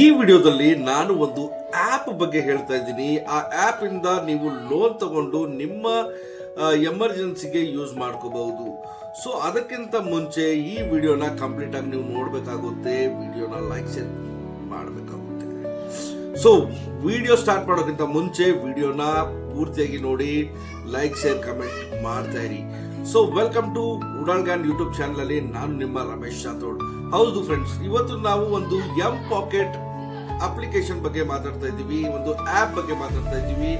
ಈ ವಿಡಿಯೋದಲ್ಲಿ ನಾನು ಒಂದು ಆ್ಯಪ್ ಬಗ್ಗೆ ಹೇಳ್ತಾ ಇದ್ದೀನಿ. ಆ ಆ್ಯಪ್ ಇಂದ ನೀವು ಲೋನ್ ತಗೊಂಡು ನಿಮ್ಮ ಎಮರ್ಜೆನ್ಸಿಗೆ ಯೂಸ್ ಮಾಡ್ಕೋಬಹುದು. ಸೊ ಅದಕ್ಕಿಂತ ಮುಂಚೆ ಈ ವಿಡಿಯೋನ ಕಂಪ್ಲೀಟ್ ಆಗಿ ನೀವು ನೋಡಬೇಕಾಗುತ್ತೆ. ವಿಡಿಯೋನ ಲೈಕ್ ಶೇರ್ ಮಾಡಬೇಕಾಗುತ್ತೆ. ಸೊ ವಿಡಿಯೋ ಸ್ಟಾರ್ಟ್ ಮಾಡೋಕ್ಕಿಂತ ಮುಂಚೆ ವಿಡಿಯೋನ ಪೂರ್ತಿಯಾಗಿ ನೋಡಿ ಲೈಕ್ ಶೇರ್ ಕಮೆಂಟ್ ಮಾಡ್ತಾ ಇರಿ. ಸೊ ವೆಲ್ಕಮ್ ಟು ಉಡಾಲ್ ಗ್ಯಾಂಡ್ ಯೂಟ್ಯೂಬ್ ಚಾನಲಲ್ಲಿ ನಾನು ನಿಮ್ಮ ರಮೇಶ್ ಜಾಥೋಡ್ ಹೌದು ಫ್ರೆಂಡ್ಸ್ ಇವತ್ತು ನಾವು ಒಂದು ಎಂ ಪಾಕೆಟ್ ಅಪ್ಲಿಕೇಶನ್ ಬಗ್ಗೆ ಮಾತಾಡ್ತಾ ಇದ್ದೀವಿ, ಒಂದು ಆಪ್ ಬಗ್ಗೆ ಮಾತಾಡ್ತಾ ಇದ್ದೀವಿ.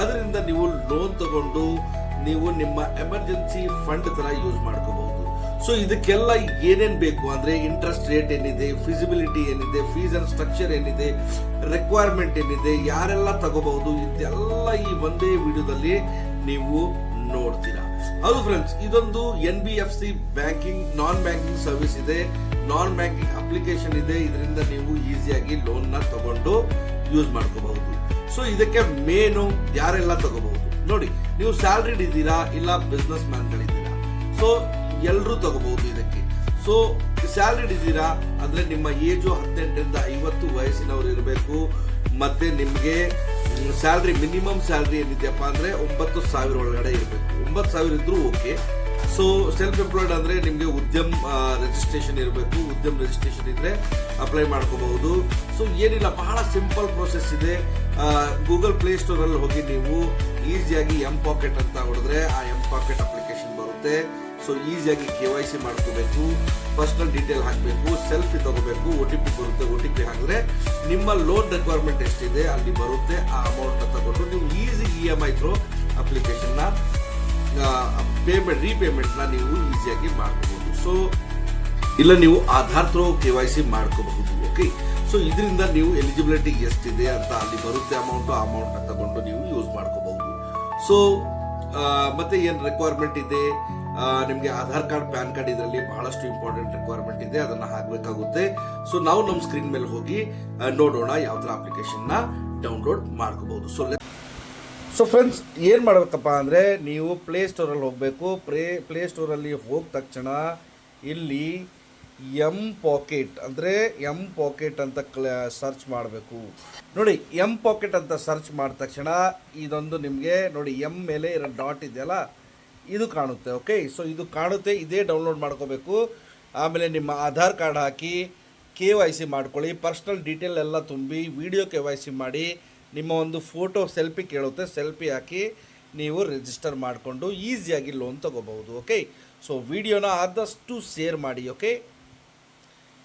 ಅದರಿಂದ ನೀವು ಲೋನ್ ತಗೊಂಡು ನೀವು ನಿಮ್ಮ ಎಮರ್ಜೆನ್ಸಿ ಫಂಡ್ ತರ ಯೂಸ್ ಮಾಡ್ಕೋಬಹುದು. ಸೊ ಇದಕ್ಕೆಲ್ಲ ಏನೇನು ಬೇಕು ಅಂದ್ರೆ ಇಂಟ್ರೆಸ್ಟ್ ರೇಟ್ ಏನಿದೆ ಫಿಸಿಬಿಲಿಟಿ ಏನಿದೆ ಫೀಸ್ ಅಂಡ್ ಸ್ಟ್ರಕ್ಚರ್ ಏನಿದೆ ರಿಕ್ವೈರ್ಮೆಂಟ್ ಏನಿದೆ, ಯಾರೆಲ್ಲ ತಗೋಬಹುದು, ಇದೆಲ್ಲ ಈ ಒಂದೇ ವಿಡಿಯೋದಲ್ಲಿ ನೀವು ನೋಡ್ತೀರಾ. ಹೌದು ಫ್ರೆಂಡ್ಸ್ ಇದೊಂದು N B F C banking non banking service ಇದೆ. ನಾನ್ ಬ್ಯಾಂಕಿಂಗ್ ಅಪ್ಲಿಕೇಶನ್ ಇದೆ. ಇದರಿಂದ ನೀವು ಈಸಿಯಾಗಿ ಲೋನ್ನ ತಗೊಂಡು ಯೂಸ್ ಮಾಡ್ಕೋಬಹುದು. ಸೊ ಇದಕ್ಕೆ ಮೇನು ಯಾರೆಲ್ಲ ತಗೋಬಹುದು? ನೋಡಿ, ನೀವು ಸ್ಯಾಲ್ರಿಡ್ ಇದ್ದೀರಾ ಇಲ್ಲ ಬಿಸ್ನೆಸ್ ಮ್ಯಾನ್ಗಳಿದ್ದೀರಾ ಸೊ ಎಲ್ಲರೂ ತಗೋಬಹುದು ಇದಕ್ಕೆ. ಸೊ ಸ್ಯಾಲ್ರಿಡ್ ಇದ್ದೀರಾ ಅಂದ್ರೆ ನಿಮ್ಮ ಏಜು ಹದಿನೆಂಟರಿಂದ ಐವತ್ತು ವಯಸ್ಸಿನವರು ಇರಬೇಕು. ಮತ್ತೆ ನಿಮಗೆ ಸ್ಯಾಲ್ರಿ, ಮಿನಿಮಮ್ ಸ್ಯಾಲ್ರಿ ಏನಿದೆಯಪ್ಪ ಅಂದರೆ ಒಂಬತ್ತು ಸಾವಿರ ಒಳಗಡೆ ಇರಬೇಕು. ಒಂಬತ್ತು ಸಾವಿರ ಇದ್ದರೂ ಓಕೆ. ಸೊ ಸೆಲ್ಫ್ ಎಂಪ್ಲಾಯ್ಡ್ ಅಂದರೆ ನಿಮಗೆ ಉದ್ಯಮ್ ರಿಜಿಸ್ಟ್ರೇಷನ್ ಇರಬೇಕು. ಉದ್ಯಮ್ ರಿಜಿಸ್ಟ್ರೇಷನ್ ಇದ್ದರೆ ಅಪ್ಲೈ ಮಾಡ್ಕೋಬಹುದು. ಸೊ ಏನಿಲ್ಲ, ಬಹಳ ಸಿಂಪಲ್ ಪ್ರೋಸೆಸ್ ಇದೆ. ಗೂಗಲ್ ಪ್ಲೇ ಸ್ಟೋರಲ್ಲಿ ಹೋಗಿ ನೀವು ಈಸಿಯಾಗಿ ಎಂ ಪಾಕೆಟ್ ಅಂತ ಹೊಡೆದ್ರೆ ಆ ಎಂ ಪಾಕೆಟ್ ಅಪ್ಲಿಕೇಶನ್ ಬರುತ್ತೆ. ಸೊ ಈಸಿಯಾಗಿ ಕೆ ವೈ ಸಿ ಮಾಡ್ಕೋಬೇಕು. ಪರ್ಸ್ನಲ್ ಡೀಟೇಲ್ ಹಾಕಬೇಕು ಸೆಲ್ಫಿ ತಗೋಬೇಕು ಒ ಟಿ ಪಿ ಬರುತ್ತೆ ಒ ಟಿ ಪಿ ಹಾಕಿದ್ರೆ ನಿಮ್ಮ ಲೋನ್ ರಿಕ್ವೈರ್ಮೆಂಟ್ ಎಷ್ಟಿದೆ, ಅಲ್ಲಿ ಬರುತ್ತೆ, ಆ ಅಮೌಂಟ್ನ ತಗೊಂಡು ನೀವು easy E M I through ಅಪ್ಲಿಕೇಶನ್ನ ಪೇಮೆಂಟ್ ರೀಪೇಮೆಂಟ್ನ ನೀವು ಈಸಿಯಾಗಿ ಮಾಡ್ಕೋಬಹುದು. ಸೊ ಇಲ್ಲ ನೀವು Aadhaar through K Y C ಮಾಡ್ಕೋಬಹುದು ಓಕೆ ಸೊ ಇದರಿಂದ ನೀವು ಎಲಿಜಿಬಿಲಿಟಿ ಎಷ್ಟಿದೆ ಅಂತ ಅಲ್ಲಿ ಬರುತ್ತೆ ಅಮೌಂಟು ಆ ಅಮೌಂಟ್ನ ತಗೊಂಡು ನೀವು ಯೂಸ್ ಮಾಡ್ಕೋಬಹುದು. ಸೊ ಮತ್ತೆ ಏನು ರಿಕ್ವೈರ್ಮೆಂಟ್ ಇದೆ? ನಿಮಗೆ ಆಧಾರ್ ಕಾರ್ಡ್, ಪ್ಯಾನ್ ಕಾರ್ಡ್ ಇದರಲ್ಲಿ ಬಹಳಷ್ಟು ಇಂಪಾರ್ಟೆಂಟ್ ರಿಕ್ವೈರ್ಮೆಂಟ್ ಇದೆ, ಅದನ್ನು ಹಾಕಬೇಕಾಗುತ್ತೆ. ಸೊ ನಾವು ನಮ್ಮ ಸ್ಕ್ರೀನ್ ಮೇಲೆ ಹೋಗಿ ನೋಡೋಣ ಯಾವ ಥರ ಅಪ್ಲಿಕೇಶನ್ನ ಡೌನ್ಲೋಡ್ ಮಾಡ್ಕೋಬಹುದು ಸೊ ಸೊ ಫ್ರೆಂಡ್ಸ್ ಏನು ಮಾಡಬೇಕಪ್ಪ ಅಂದರೆ ನೀವು ಪ್ಲೇ ಸ್ಟೋರಲ್ಲಿ ಹೋಗಬೇಕು. ಪ್ಲೇ ಪ್ಲೇ ಸ್ಟೋರಲ್ಲಿ ಹೋದ ತಕ್ಷಣ ಇಲ್ಲಿ ಎಂ ಪಾಕೆಟ್ ಅಂದರೆ ಎಂ ಪಾಕೆಟ್ ಅಂತ ಕ್ಲ ಸರ್ಚ್ ಮಾಡಬೇಕು. ನೋಡಿ ಎಂ ಪಾಕೆಟ್ ಅಂತ ಸರ್ಚ್ ಮಾಡಿದ ತಕ್ಷಣ ಇದೊಂದು ನಿಮಗೆ ನೋಡಿ ಎಂ ಮೇಲೆ ಇರೋ ಡಾಟ್ ಇದೆಯಲ್ಲ ಇದು ಕಾಣುತ್ತೆ ಓಕೆ ಸೊ ಇದು ಕಾಣುತ್ತೆ, ಇದೇ ಡೌನ್ಲೋಡ್ ಮಾಡ್ಕೋಬೇಕು. ಆಮೇಲೆ ನಿಮ್ಮ ಆಧಾರ್ ಕಾರ್ಡ್ ಹಾಕಿ ಕೆ ವೈ ಸಿ ಮಾಡ್ಕೊಳ್ಳಿ ಪರ್ಸ್ನಲ್ ಡೀಟೇಲ್ ಎಲ್ಲ ತುಂಬಿ ವಿಡಿಯೋ ಕೆ ವೈ ಸಿ ಮಾಡಿ, ನಿಮ್ಮ ಒಂದು ಫೋಟೋ ಸೆಲ್ಫಿ ಕೇಳುತ್ತೆ ಸೆಲ್ಫಿ ಹಾಕಿ ನೀವು ರಿಜಿಸ್ಟರ್ ಮಾಡಿಕೊಂಡು ಈಸಿಯಾಗಿ ಲೋನ್ ತೊಗೋಬಹುದು ಓಕೆ ಸೊ ವಿಡಿಯೋನ ಆದಷ್ಟು ಶೇರ್ ಮಾಡಿ okay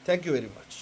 thank you very much